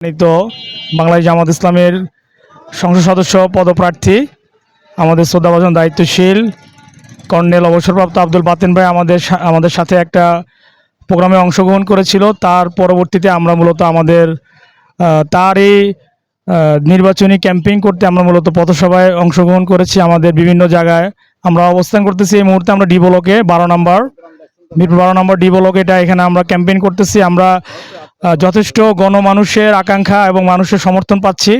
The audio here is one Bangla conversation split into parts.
সম্মানিত বাংলাদেশ জামাত ইসলামের সংসদ সদস্য পদপ্রার্থী আমাদের শ্রদ্ধাভাজন দায়িত্বশীল কর্নেল অবসরপ্রাপ্ত আব্দুল বাতিন ভাই আমাদের আমাদের সাথে একটা প্রোগ্রামে অংশগ্রহণ করেছিল। তার পরবর্তীতে আমরা মূলত আমাদের আহ, তার এই নির্বাচনী ক্যাম্পেইন করতে আমরা মূলত পথসভায় অংশগ্রহণ করেছি। আমাদের বিভিন্ন জায়গায় আমরা অবস্থান করতেছি। এই মুহূর্তে আমরা ডি ব্লকে বারো নম্বর মিরপুর বারো নম্বর ডি এটা এখানে আমরা ক্যাম্পেইন করতেছি। আমরা যথেষ্ট গণমানুষের আকাঙ্ক্ষা এবং মানুষের সমর্থন পাচ্ছি।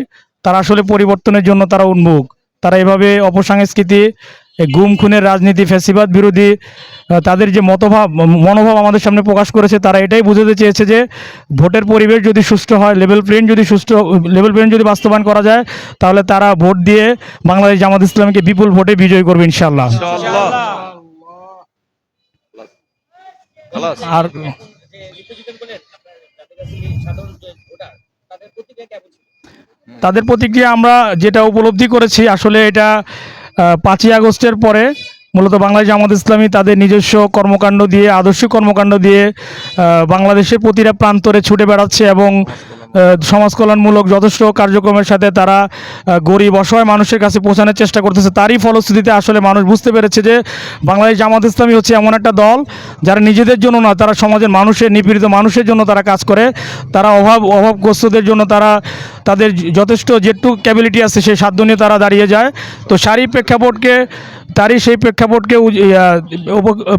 তারা আসলে পরিবর্তনের জন্য তারা উন্মুখ। তারা এভাবে অপসংস্কৃতি গুম খুনের রাজনীতি ফ্যাসিবাদ বিরোধী তাদের যে মতভাব মনোভাব আমাদের সামনে প্রকাশ করেছে তারা এটাই বুঝাতে চেয়েছে যে ভোটের পরিবেশ যদি সুষ্ঠু হয় লেভেল প্লেন যদি সুষ্ঠু লেভেল প্লেন যদি বাস্তবায়ন করা যায় তাহলে তারা ভোট দিয়ে বাংলাদেশ জামাত ইসলামকে বিপুল ভোটে বিজয় করবে ইনশাল্লাহ আর তাদের প্রতিক্রিয়া আমরা যেটা উপলব্ধি করেছি, আসলে এটা পাঁচই আগস্টের পরে মূলত বাংলাদেশ জামাত ইসলামী তাদের নিজস্ব কর্মকাণ্ড দিয়ে, আদর্শ কর্মকাণ্ড দিয়ে বাংলাদেশের প্রতিটা প্রান্তরে ছুটে বেড়াচ্ছে এবং আহ, সমাজ কল্যাণমূলক যথেষ্ট কার্যক্রমের সাথে তারা গরিব অসহায় মানুষের কাছে পৌঁছানোর চেষ্টা করতেছে। তারই ফলশ্রুতিতে আসলে মানুষ বুঝতে পেরেছে যে বাংলাদেশ জামাত ইসলামী হচ্ছে এমন একটা দল যারা নিজেদের জন্য না তারা সমাজের মানুষের নিপীড়িত মানুষের জন্য তারা কাজ করে। তারা অভাব অভাবগ্রস্তদের জন্য তারা তাদের যথেষ্ট যেটুকু ক্যাবিলিটি আছে সেই সাধ্য নিয়ে তারা দাঁড়িয়ে যায়। তো সারি প্রেক্ষাপটকে তারই সেই প্রেক্ষাপটকে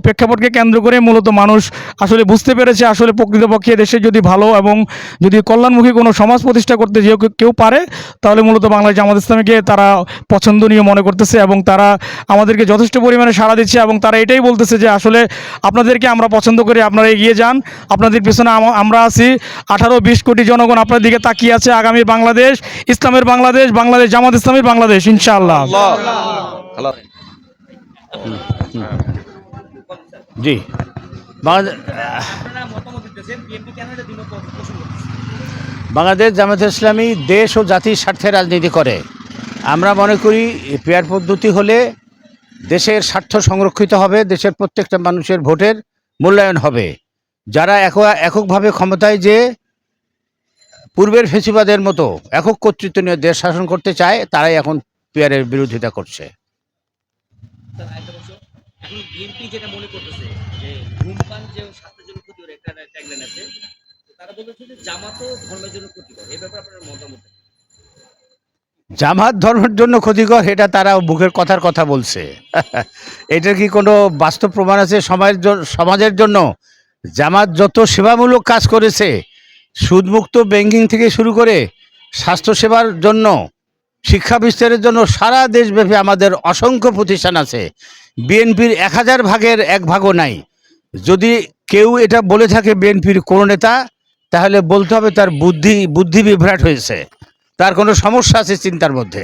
প্রেক্ষাপটকে কেন্দ্র করে মূলত মানুষ আসলে বুঝতে পেরেছে আসলে প্রকৃতপক্ষে দেশে যদি ভালো এবং যদি কল্যাণমুখী কোনো সমাজ প্রতিষ্ঠা করতে যে কেউ- পারে, তাহলে মূলত বাংলাদেশ জামাত ইসলামীকে তারা পছন্দনীয় মনে করতেছে এবং তারা আমাদেরকে যথেষ্ট পরিমাণে সাড়া দিচ্ছে এবং তারা এটাই বলতেছে যে আসলে আপনাদেরকে আমরা পছন্দ করি, আপনারা এগিয়ে যান, আপনাদের পিছনে আমরা আছি। আঠারো বিশ কোটি জনগণ আপনার দিকে তাকিয়ে আছে, আগামী বাংলাদেশ, ইসলামের বাংলাদেশ বাংলাদেশ জামাত ইসলামের বাংলাদেশ, ইনশাআল্লাহ। জি। বাংলাদেশ জামাত ইসলামী দেশ ও জাতির স্বার্থে রাজনীতি করে। আমরা মনে করি পেয়ার পদ্ধতি হলে দেশের স্বার্থ সংরক্ষিত হবে, দেশের প্রত্যেকটা মানুষের ভোটের মূল্যায়ন হবে। যারা এক- এককভাবে ক্ষমতায় যে পূর্বের ফেসিবাদের মতো একক কর্তৃত্ব নিয়ে দেশ শাসন করতে চায়, তারাই এখন পেয়ারের বিরোধিতা করছে। জামাত ধর্মের জন্য ক্ষতিকর। এটা তারা বুকের কথার কথা বলছে। এটার কি কোনো বাস্তব প্রমাণ আছে? সমাজের সমাজের জন্য জামাত যত সেবামূলক কাজ করেছে, সুদমুক্ত ব্যাংকিং থেকে শুরু করে স্বাস্থ্যসেবার জন্য শিক্ষা বিস্তারের জন্য সারা দেশব্যাপী আমাদের অসংখ্য প্রতিষ্ঠান আছে। বিএনপির এক হাজার ভাগের এক ভাগও নাই। যদি কেউ এটা বলে থাকে বিএনপির কোনো নেতা, তাহলে বলতে হবে তার বুদ্ধি বুদ্ধি বিভ্রাট হয়েছে। তার কোনো সমস্যা আছে চিন্তার মধ্যে।